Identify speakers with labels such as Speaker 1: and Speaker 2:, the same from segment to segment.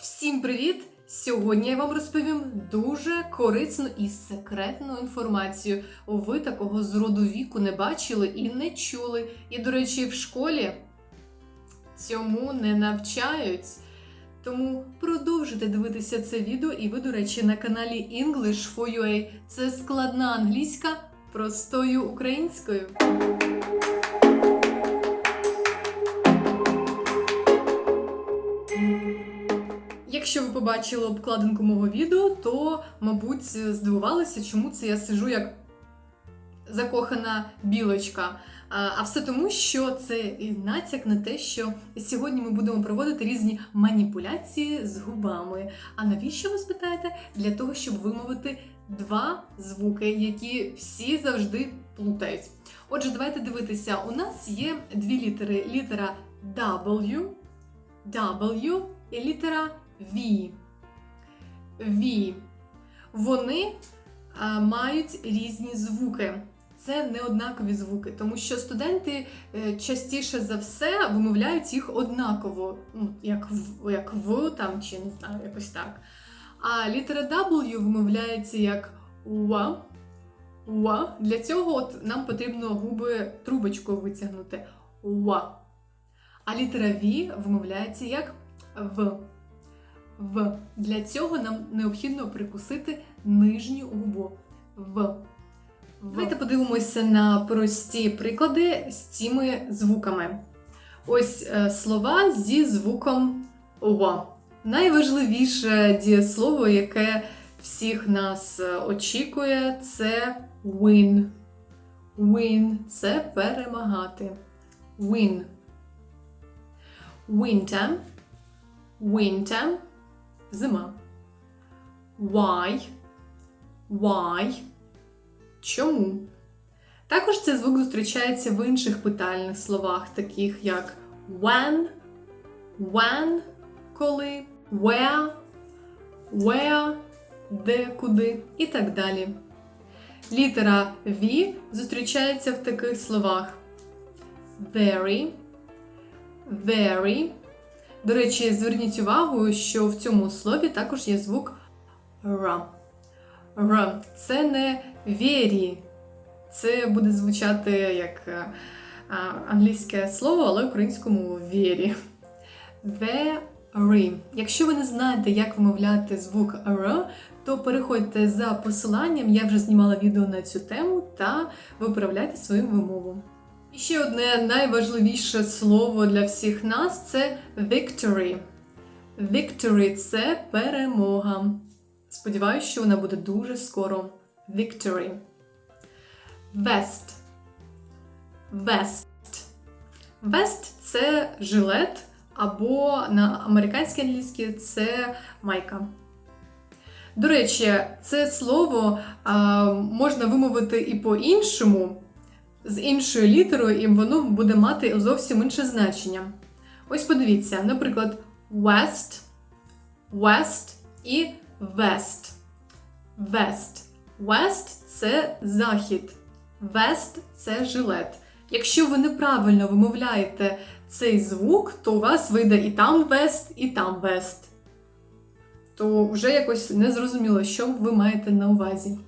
Speaker 1: Всім привіт! Сьогодні я вам розповім дуже корисну і секретну інформацію. Ви такого з роду віку не бачили і не чули. І, до речі, в школі цьому не навчають. Тому продовжуйте дивитися це відео, і ви, до речі, на каналі English for UA. Це складна англійська простою українською. Якщо ви побачили обкладинку мого відео, то, мабуть, здивувалися, чому це я сижу як закохана білочка. А все тому, що це натяк на те, що сьогодні ми будемо проводити різні маніпуляції з губами. А навіщо ви спитаєте? Для того, щоб вимовити два звуки, які всі завжди плутають. Отже, давайте дивитися. У нас є дві літери: літера W, W і літера V. V. Вони а, мають різні звуки. Це не однакові звуки, тому що студенти е, частіше за все вимовляють їх однаково, ну, як в, як в там, чи не знаю, якось так. А літера W вимовляється як «уа», «уа». Для цього от нам потрібно губи трубочкою витягнути «уа». А літера V вимовляється як В. В. Для цього нам необхідно прикусити нижню губу. В. Давайте подивимося на прості приклади з цими звуками. Ось е, слова зі звуком «ва». Найважливіше дієслово, яке всіх нас е, очікує, це win. Win – це перемагати. Win. Winter. Winter. Зима. Why. Why. Чому? Також цей звук зустрічається в інших питальних словах, таких як when, when, коли, where, where, де, куди і так далі. Літера V зустрічається в таких словах very, very. До речі, зверніть увагу, що в цьому слові також є звук R. R. Це не very. Це буде звучати як е, англійське слово, але українському very. Very. Якщо ви не знаєте, як вимовляти звук R, то переходьте за посиланням, я вже знімала відео на цю тему, та виправляйте свою вимову. І ще одне найважливіше слово для всіх нас це victory. Victory це перемога. Сподіваюсь, що вона буде дуже скоро. Victory. Vest. Vest. Vest – це жилет, або на американській англійській це майка. До речі, це слово а, можна вимовити і по-іншому, з іншою літерою, і воно буде мати зовсім інше значення. Ось подивіться, наприклад, west, west і west. West. West це захід. West це жилет. Якщо ви неправильно вимовляєте цей звук, то у вас вийде і там west, і там west. То вже якось незрозуміло, що ви маєте на увазі.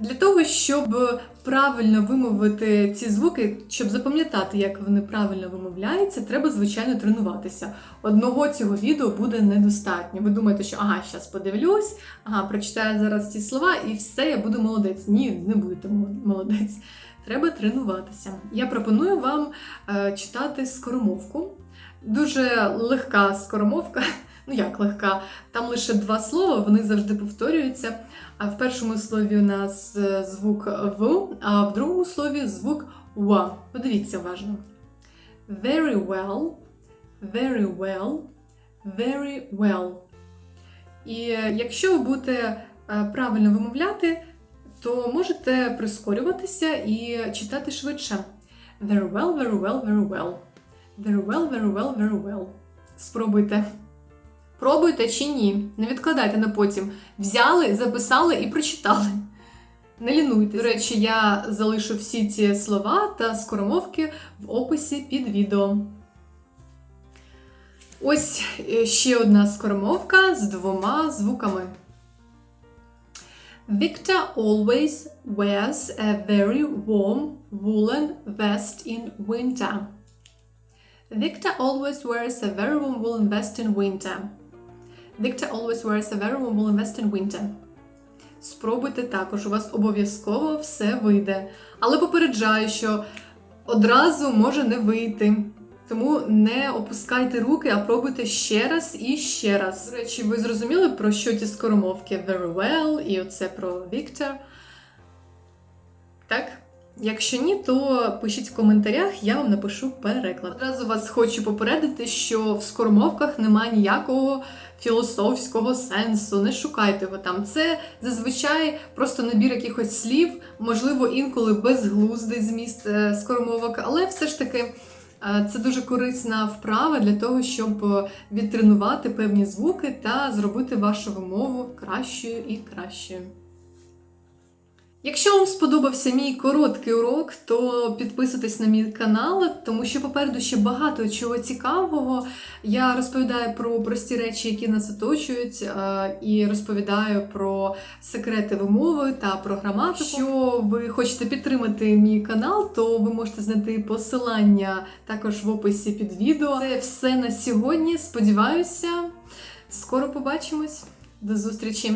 Speaker 1: Для того, щоб правильно вимовити ці звуки, щоб запам'ятати, як вони правильно вимовляються, треба, звичайно, тренуватися. Одного цього відео буде недостатньо. Ви думаєте, що ага, зараз подивлюсь, ага, прочитаю зараз ці слова і все, я буду молодець. Ні, не будете молодець. Треба тренуватися. Я пропоную вам е, читати скоромовку. Дуже легка скоромовка. Ну як легка, там лише два слова, вони завжди повторюються. А в першому слові у нас е, звук В, а в другому слові звук В. Подивіться уважно. Very well, very well, very well. І е, якщо ви будете е, правильно вимовляти, то можете прискорюватися і читати швидше. Very well, very well, very well. Very well, very well, very well. Спробуйте. Пробуйте чи ні. Не відкладайте на потім. Взяли, записали і прочитали. Не лінуйтесь. До речі, я залишу всі ці слова та скоромовки в описі під відео. Ось е, ще одна скоромовка з двома звуками. Victor always wears a very warm woolen vest in winter. Victor always wears a very warm woolen vest in winter. Victor always wears a very warm vest in winter. Спробуйте також, у вас обов'язково все вийде. Але попереджаю, що одразу може не вийти. Тому не опускайте руки, а пробуйте ще раз і ще раз. До речі, ви зрозуміли, про що ті скоромовки very well і оце про Віктор? Так? Якщо ні, то пишіть в коментарях, я вам напишу переклад. Одразу вас хочу попередити, що в скоромовках немає ніякого філософського сенсу, не шукайте його там. Це зазвичай просто набір якихось слів, можливо, інколи безглуздий зміст е, скоромовок, але все ж таки. е, Це дуже корисна вправа для того, щоб відтренувати певні звуки та зробити вашу вимову кращою і кращою. Якщо вам сподобався мій короткий урок, то підписуйтесь на мій канал, тому що попереду ще багато чого цікавого. Я розповідаю про прості речі, які нас оточують, е, і розповідаю про секрети вимови та про граматику. Якщо ви хочете підтримати мій канал, то ви можете знайти посилання також в описі під відео. Це все на сьогодні. Сподіваюся, скоро побачимось. До зустрічі!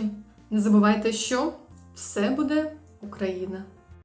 Speaker 1: Не забувайте, що все буде Україна.